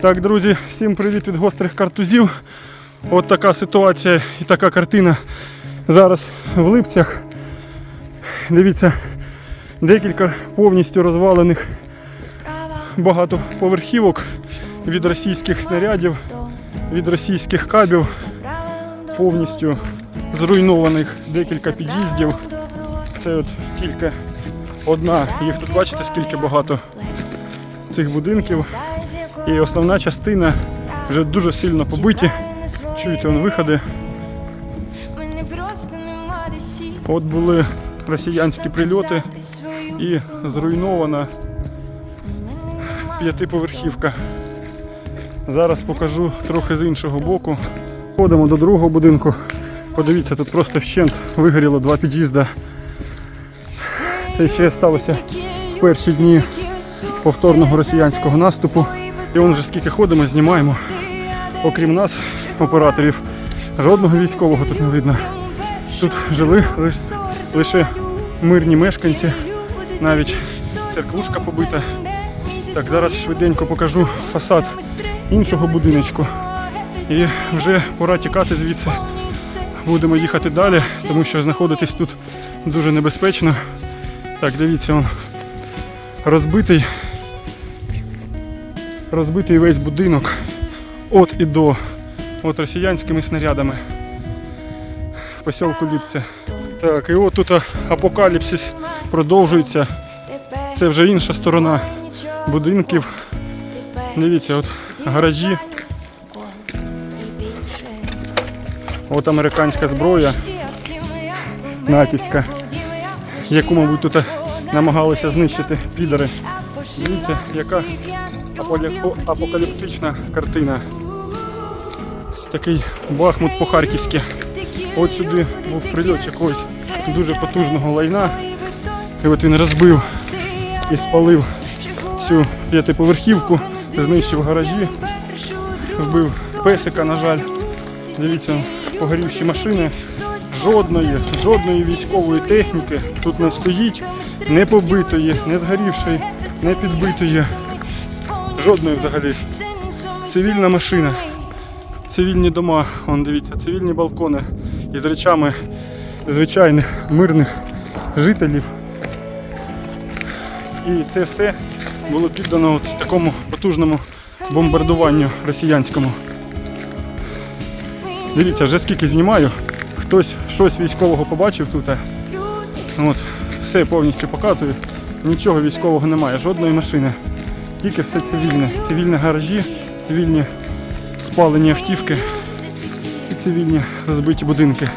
Так, друзі, всім привіт від гострих картузів. От така ситуація і така картина зараз в Липцях. Дивіться, декілька повністю розвалених багатоповерхівок від російських снарядів, від російських кабів, повністю зруйнованих декілька під'їздів. Це от тільки одна. Їх тут бачите, скільки багато цих будинків. І основна частина вже дуже сильно побиті. Чуєте, вон виходи. От були росіянські прильоти і зруйнована п'ятиповерхівка. Зараз покажу трохи з іншого боку. Ходимо до другого будинку. Подивіться, тут просто вщент вигоріло два під'їзди. Це ще сталося в перші дні повторного росіянського наступу. І он вже скільки ходимо, знімаємо. Окрім нас, операторів, жодного військового тут не видно. Тут жили лише мирні мешканці, навіть церквушка побита. Так, зараз швиденько покажу фасад іншого будиночку. І вже пора тікати звідси. Будемо їхати далі, тому що знаходитись тут дуже небезпечно. Так, дивіться, он розбитий. Розбитий весь будинок. От і до. От росіянськими снарядами. В посілку Ліпце. Так, і от тут апокаліпсис продовжується. Це вже інша сторона будинків. Дивіться, от гаражі, от американська зброя натівська, яку, мабуть, тут намагалися знищити підари. Дивіться, яка апокаліптична картина. Такий Бахмут по-харківськи. От сюди був прильот якогось дуже потужного лайна. І от він розбив і спалив цю п'ятиповерхівку, знищив гаражі, вбив песика, на жаль. Дивіться, погорівші машини. Жодної, жодної військової техніки тут не стоїть, не побитої, не згорівшої, не підбитої. Жодної взагалі. Цивільна машина. Цивільні дома, вон дивіться, цивільні балкони із речами звичайних мирних жителів. І це все було піддано от такому потужному бомбардуванню росіянському. Дивіться, вже скільки знімаю, хтось щось військового побачив тут. От, все повністю показую. Нічого військового немає, жодної машини. Тільки все цивільне. Цивільні гаражі, цивільні спалені автівки і цивільні розбиті будинки.